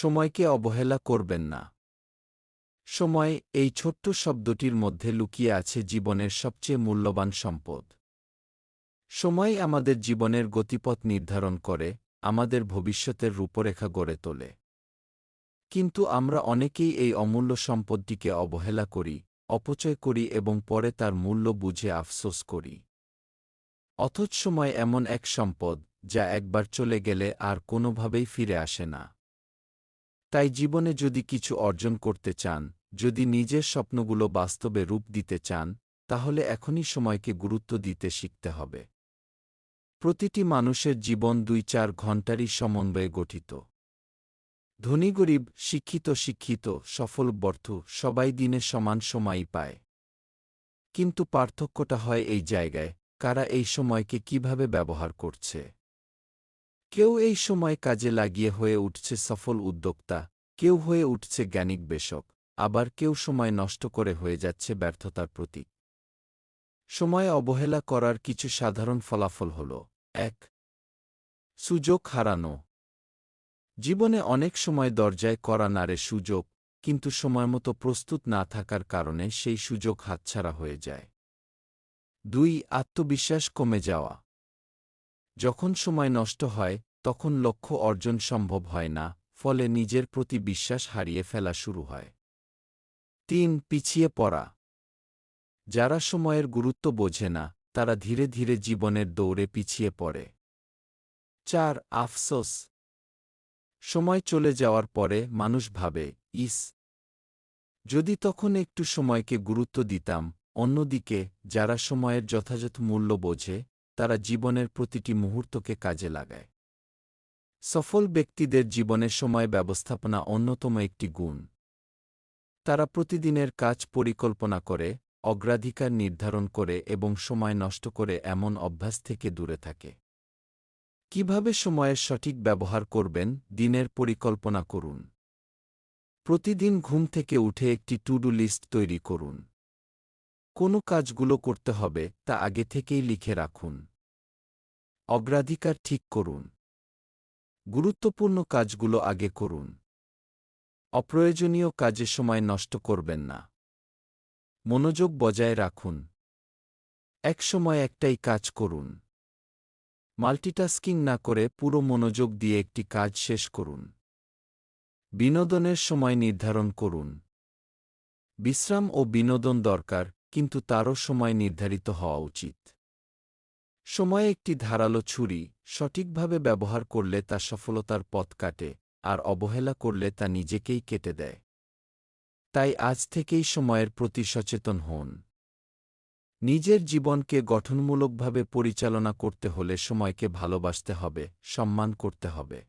সময়কে অবহেলা করবেন না। সময়, এই ছোট্ট শব্দটির মধ্যে লুকিয়ে আছে জীবনের সবচেয়ে মূল্যবান সম্পদ। সময় আমাদের জীবনের গতিপথ নির্ধারণ করে, আমাদের ভবিষ্যতের রূপরেখা গড়ে তোলে। কিন্তু আমরা অনেকেই এই অমূল্য সম্পদটিকে অবহেলা করি, অপচয় করি এবং পরে তার মূল্য বুঝে আফসোস করি। অথচ সময় এমন এক সম্পদ, যা একবার চলে গেলে আর কোনোভাবেই ফিরে আসে না। তাই জীবনে যদি কিছু অর্জন করতে চান, যদি নিজের স্বপ্নগুলো বাস্তবে রূপ দিতে চান, তাহলে এখনই সময়কে গুরুত্ব দিতে শিখতে হবে। প্রতিটি মানুষের জীবন দুই চার ঘণ্টারই সমন্বয়ে গঠিত। ধনী গরিব, শিক্ষিত শিক্ষিত, সফল ব্যর্থ সবাই দিনে সমান সময়ই পায়। কিন্তু পার্থক্যটা হয় এই জায়গায়, কারা এই সময়কে কীভাবে ব্যবহার করছে। কেউ এই সময় কাজে লাগিয়ে হয়ে উঠছে সফল উদ্যোক্তা, কেউ হয়ে উঠছে জ্ঞানিক বেশক, আবার কেউ সময় নষ্ট করে হয়ে যাচ্ছে ব্যর্থতার প্রতীক। সময় অবহেলা করার কিছু সাধারণ ফলাফল হল, এক, সুযোগ হারানো। জীবনে অনেক সময় দরজায় করা নারে সুযোগ, কিন্তু সময়মতো প্রস্তুত না থাকার কারণে সেই সুযোগ হাতছাড়া হয়ে যায়। দুই, আত্মবিশ্বাস কমে যাওয়া। যখন সময় নষ্ট হয়, তখন লক্ষ্য অর্জন সম্ভব হয় না, ফলে নিজের প্রতি বিশ্বাস হারিয়ে ফেলা শুরু হয়। তিন, পিছিয়ে পড়া। যারা সময়ের গুরুত্ব বোঝে না, তারা ধীরে ধীরে জীবনের দৌড়ে পিছিয়ে পড়ে। চার, আফসোস। সময় চলে যাওয়ার পরে মানুষ ভাবে, ইস, যদি তখন একটু সময়কে গুরুত্ব দিতাম, অন্যদিকে, যারা সময়ের যথাযথ মূল্য বোঝে তারা জীবনের প্রতিটি মুহূর্তকে কাজে লাগায়। সফল ব্যক্তিদের জীবনে সময় ব্যবস্থাপনা অন্যতম একটি গুণ। তারা প্রতিদিনের কাজ পরিকল্পনা করে, অগ্রাধিকার নির্ধারণ করে এবং সময় নষ্ট করে এমন অভ্যাস থেকে দূরে থাকে। কীভাবে সময়ের সঠিক ব্যবহার করবেন, দিনের পরিকল্পনা করুন। প্রতিদিন ঘুম থেকে উঠে একটি টু ডু লিস্ট তৈরি করুন। কোনো কাজগুলো করতে হবে তা আগে থেকেই লিখে রাখুন। অগ্রাধিকার ঠিক করুন। গুরুত্বপূর্ণ কাজগুলো আগে করুন। অপ্রয়োজনীয় কাজে সময় নষ্ট করবেন না। মনোযোগ বজায় রাখুন। এক সময় একটাই কাজ করুন। মাল্টিটাস্কিং না করে পুরো মনোযোগ দিয়ে একটি কাজ শেষ করুন। বিনোদনের সময় নির্ধারণ করুন। বিশ্রাম ও বিনোদন দরকার কিন্তু তারও সময় নির্ধারিত হওয়া উচিত। সময় একটি ধারালো ছুরি সঠিকভাবে ব্যবহার করলে তা সফলতার পথ কাটে আর অবহেলা করলে তা নিজেকেই কেটে দেয়। তাই আজ থেকেই সময়ের প্রতি সচেতন হন। নিজের জীবনকে গঠনমূলকভাবে পরিচালনা করতে হলে সময়কে ভালোবাসতে হবে, সম্মান করতে হবে।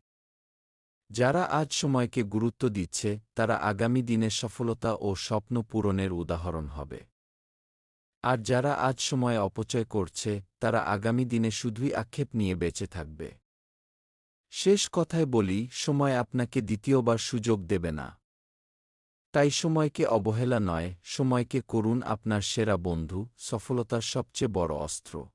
যারা আজ সময়কে গুরুত্ব দিচ্ছে, তারা আগামী দিনে সফলতা ও স্বপ্ন পূরণের উদাহরণ হবে। আর যারা আজ সময় অপচয় করছে, তারা আগামী দিনে শুধুই আক্ষেপ নিয়ে বেঁচে থাকবে। শেষ কথায় বলি, সময় আপনাকে দ্বিতীয়বার সুযোগ দেবে না। তাই সময়কে অবহেলা নয়, সময়কে করুন আপনার সেরা বন্ধু, সফলতার সবচেয়ে বড় অস্ত্র।